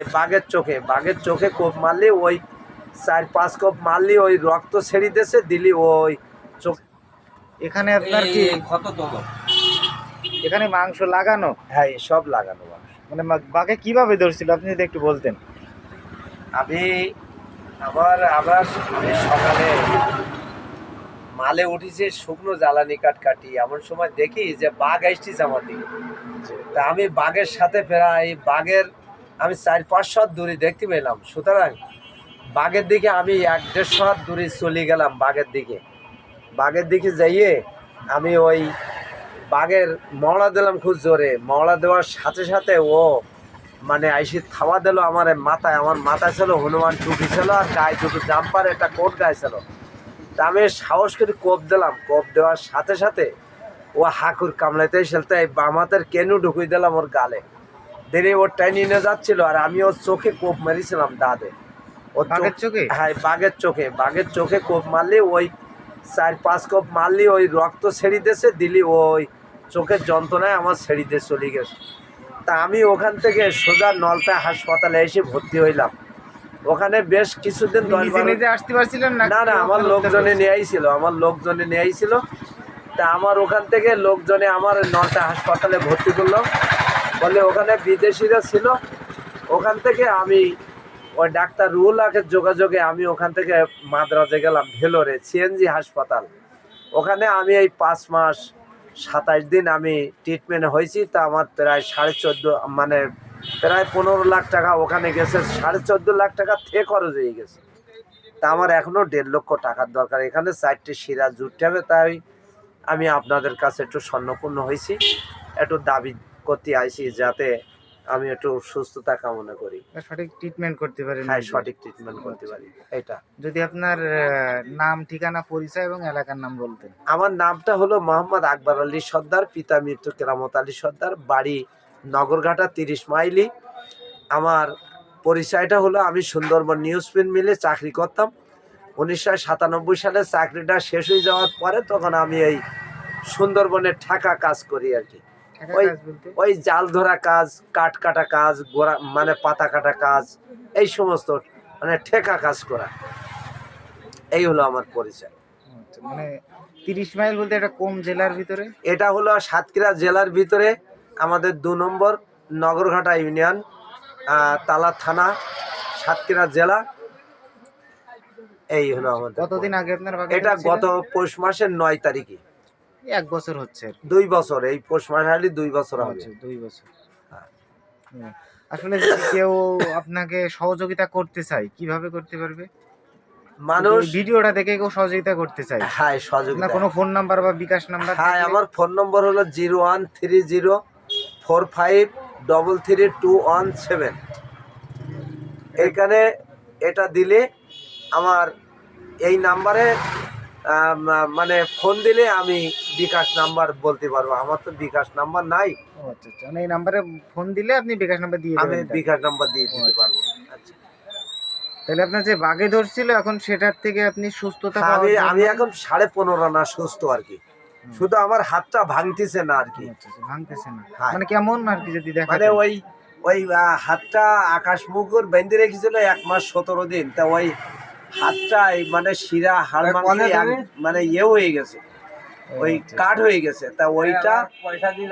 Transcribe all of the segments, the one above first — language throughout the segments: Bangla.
বাঘের চোখে বাঘের চোখে কোপ মারলি ওই চার পাঁচ কোপ মারলি ওই রক্ত ছেড়ে দিয়েছে দিলি ওই চোখ। এখানে আপনার কি? ক্ষত তোলো এখানে মাংস লাগানো? হ্যাঁ সব লাগানো মানে বাঘে কীভাবে ধরছিল? আপনি যদি একটু বলতেন। আমি আমার আবার আমি সকালে মালে উঠেছে শুকনো জ্বালানি কাঠ কাটি এমন সময় দেখি যে বাঘ আসছিস আমার দিকে। তা আমি বাঘের সাথে প্রায় বাঘের আমি চার পাঁচশো হাত দূরে দেখতে পেলাম। সুতরাং বাঘের দিকে আমি এক দেড়শো হাত দূরে চলে গেলাম বাঘের দিকে। বাঘের দিকে যাইয়ে আমি ওই বাঘের মহড়া দিলাম খুব জোরে। মহড়া দেওয়ার সাথে সাথে ও মানে আইসি থাওয়া দিল আমার মাথায়। আমার মাথায় ছিল হনুমান টুপি ছিল আর গায়ে দুটো জাম্পার, একটা কোট গায়ে ছিল তা আমি সাহস করে কোপ দিলাম। কোপ দেওয়ার সাথে সাথে ও হাকুর কামড়াইতে সেলতে বাম হাতের কেনু ঢুকিয়ে দিলাম ওর গালে। দেরি ও টাইনি নিয়ে যাচ্ছিল আর আমি ওর চোখে কোপ মেরেছিলাম দাঁতে। ওর বাঘের চোখে? হ্যাঁ বাঘের চোখে। বাঘের চোখে কোপ মারলি ওই চার পাঁচ কোপ মারলি ওই রক্ত ছেড়ে দিয়েছে দিলি ওই চোখের যন্ত্রণায় আমার ছেড়ে দিয়ে চলে গেছে। তা আমি ওখান থেকে সোজা নলতা হাসপাতালে এসে ভর্তি হইলাম। ওখানে বেশ কিছুদিন আসতে পারছিলেন না না আমার লোকজনে নিয়ে আইছিল আমার লোকজনে নিয়ে আইছিল। তা আমার ওখান থেকে লোকজনে আমার নটা হাসপাতালে ভর্তি করল। বলে ওখানে বিদেশিরা ছিল। ওখান থেকে আমি ওই ডাক্তার রুহুল আখের যোগাযোগে আমি ওখান থেকে মাদ্রাজে গেলাম, ভেলোরে, সিএনজি হাসপাতাল। ওখানে আমি এই পাঁচ মাস সাতাশ দিন আমি ট্রিটমেন্ট হয়েছি। তা আমার প্রায় সাড়ে চোদ্দ মানে প্রায় পনেরো লাখ টাকা ওখানে গেছে। সাড়ে চোদ্দ লাখ টাকা থেকে খরচ হয়ে গেছে। তা আমার এখনও দেড় লক্ষ টাকার দরকার। এখানে চারটে শিরা জুটতে হবে, তাই আমি আপনাদের কাছে একটু স্বর্ণপূর্ণ হয়েছি। একটু দাবি করতে আইছি যাতে আমি একটু সুস্থতা কামনা করি। সঠিক ট্রিটমেন্ট করতে পারি হ্যাঁ সঠিক ট্রিটমেন্ট করতে পারি এটা। যদি আপনার নাম ঠিকানা পরিচয় এবং এলাকার নাম বলতেন। আমার নামটা হলো মোহাম্মদ আকবর আলী সর্দার পিতা মৃত্যু কেরামত আলী সর্দার বাড়ি নগরঘাটা তিরিশ মাইলি। আমার পরিচয়টা হলো আমি সুন্দরবন নিউজ প্রিন্ট মিলে চাকরি করতাম। উনিশশো সাতানব্বই সালে চাকরিটা শেষ হয়ে যাওয়ার পরে তখন আমি এই সুন্দরবনের ঠেকা কাজ করি আর কি। ওই- ওই জাল ধরা কাজ কাঠ কাটা কাজ গোড়া মানে পাতা কাটা কাজ এই সমস্ত মানে ঠেকা কাজ করা। এই হলো আমার পরিচয়। আচ্ছা, মানে তিরিশ মাইল বলতে এটা কোন জেলার ভিতরে? এটা হলো সাতক্ষীরা জেলার ভিতরে আমাদের দু নম্বর নগরঘাটা ইউনিয়ন তালা থানা সাতক্ষীরা জেলা। এই হলো আমাদের কতদিন আগে আপনার এটা গত পৌষ মাসের নয় তারিখে। এক বছর হচ্ছে দুই বছর এই পৌষ মাস হলে দুই বছর হবে। আচ্ছা, দুই বছর। হ্যাঁ। হুম। আসলে কেউ আপনাকে সহযোগিতা করতে চায় কীভাবে করতে পারবে? মানুষ ভিডিওটা দেখে কেউ সহযোগিতা করতে চায়। হ্যাঁ সহযোগিতা। কোনো ফোন নাম্বার বা বিকাশ নাম্বার হ্যাঁ আমার ফোন নম্বর হলো zero one three zero four five double three two one seven. এখানে এটা দিলে আমার এই নাম্বারে মানে ফোন দিলে আমি বিকাশ নাম্বার বলতে পারব। আমার তো বিকাশ নাম্বার নাই। আচ্ছা আচ্ছা। মানে এই নাম্বারে ফোন দিলে আপনি বিকাশ নাম্বার দিয়ে আমি বিকাশ নাম্বার দিয়ে দিতে আচ্ছা। পারব। আচ্ছা। তাহলে আপনার যে ধরছিল এখন সেটার থেকে আপনি সুস্থতা আমি আমি এখন সাড়ে পনেরো না সুস্থ আর কি। শুধু আমার হাতটা ভাঙতেছে না আর কি। ভাঙতেছে না। হ্যাঁ। মানে কেমন আর কি যদি দেখা মানে ওই ওই হাতটা আকাশ মুখর বেঁধে রেখেছিল এক মাস সতেরো দিন। তা ওই হাতটা এই মানে শিরা হাড় মানে ইয়ে হয়ে গেছে। ওই কাঠ হয়ে গেছে। তা ওইটা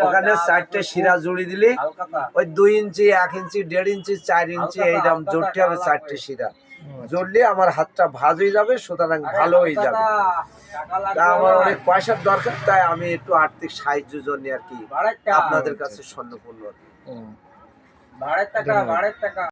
ওখানে চারটে শিরা জুড়ি দিলি। ওই দুই ইঞ্চি এক ইঞ্চি দেড় ইঞ্চি চার ইঞ্চি এইরকম জুড়তে হবে চারটে শিরা। জুড়লে আমার হাতটা ভাজ হয়ে যাবে সুতরাং ভালো হয়ে যাবে। তা আমার অনেক পয়সার দরকার তাই আমি একটু আর্থিক সাহায্য জন্য আর কি আপনাদের কাছে স্বর্ণপূর্ণ